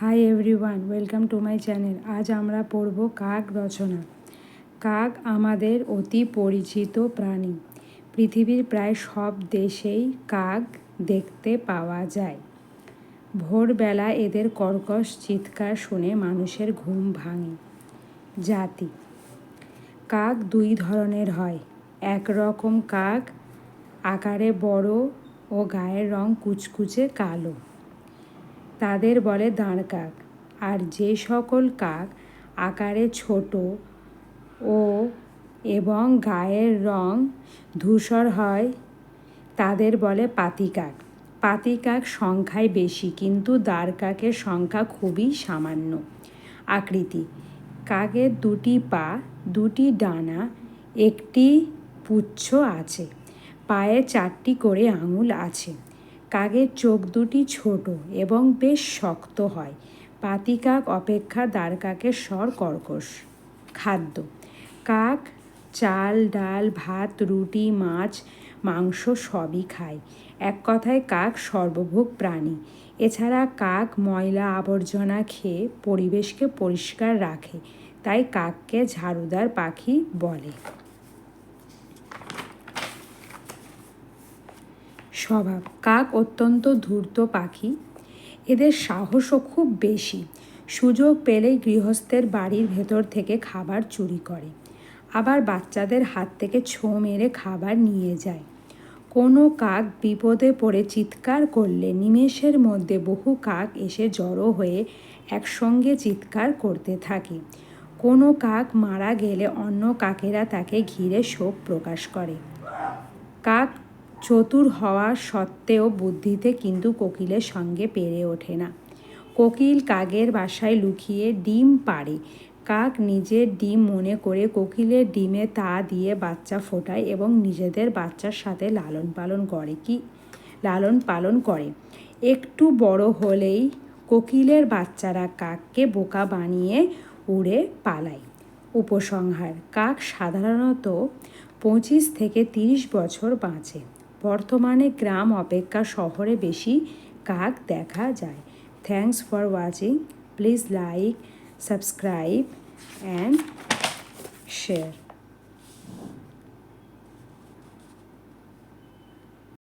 Hi everyone welcome to my channel আজ আমরা পড়ব কাক রচনা। কাক আমাদের অতি পরিচিত প্রাণী। পৃথিবীর প্রায় সব দেশেই কাক দেখতে পাওয়া যায়। ভোরবেলা এদের কর্কশ চিৎকার শুনে মানুষের ঘুম ভাঙে। জাতি। কাক দুই ধরনের হয়। একরকম কাক আকারে বড় ও গায়ের রং কুচকুচে কালো। তাদের বলে, দাঁড় কাক। আর যে সকল কাক আকারে ছোট ও এবং গায়ের রং ধূসর হয়, তাদের বলে, পাতি কাক। পাতি কাক সংখ্যায় বেশি, কিন্তু দাঁড় কাকের সংখ্যা খুবই সামান্য। আকৃতি কাকের দুটি পা, দুটি ডানা, একটি পুচ্ছ আছে, পায়ে চারটি করে আঙুল আছে। কাকের চোখ দুটি ছোট এবং বেশ শক্ত হয়। পাতি কাক অপেক্ষা দাঁড় কাকের স্বর কর্কশ। খাদ্য। কাক, চাল, ডাল, ভাত, রুটি, মাছ, মাংস সবই খায়। এক কথায় কাক সর্বভোগ প্রাণী। এছাড়া কাক ময়লা আবর্জনা খেয়ে পরিবেশকে পরিষ্কার রাখে, তাই কাককে ঝাড়ুদার পাখি বলে। স্বভাব। কাক অত্যন্ত ধূর্ত পাখি। এদের সাহসও খুব বেশি। সুযোগ পেলেই গৃহস্থের বাড়ির ভেতর থেকে খাবার চুরি করে। আবার বাচ্চাদের হাত থেকে ছো মেরে খাবার নিয়ে যায়। কোনো কাক বিপদে পড়ে চিৎকার করলে নিমেষের মধ্যে বহু কাক এসে জড়ো হয়ে একসঙ্গে চিৎকার করতে থাকে। কোনো কাক মারা গেলে অন্য কাকেরা তাকে ঘিরে শোক প্রকাশ করে। কাক চতুর হওয়া সত্ত্বেও বুদ্ধিতে কিন্তু কোকিলের সঙ্গে পেরে ওঠে না। কোকিল কাকের বাসায় লুকিয়ে ডিম পাড়ে। কাক নিজের ডিম মনে করে কোকিলের ডিমে তা দিয়ে বাচ্চা ফোটায় এবং নিজেদের বাচ্চার সাথে লালন পালন করে কি? লালন পালন করে। একটু বড় হলেই কোকিলের বাচ্চারা কাককে বোকা বানিয়ে উড়ে পালায়। উপসংহার, কাক সাধারণত পঁচিশ থেকে তিরিশ বছর বাঁচে। বর্তমানে গ্রাম অপেক্ষা শহরে বেশি কাক দেখা যায়। Thanks for watching please like subscribe and share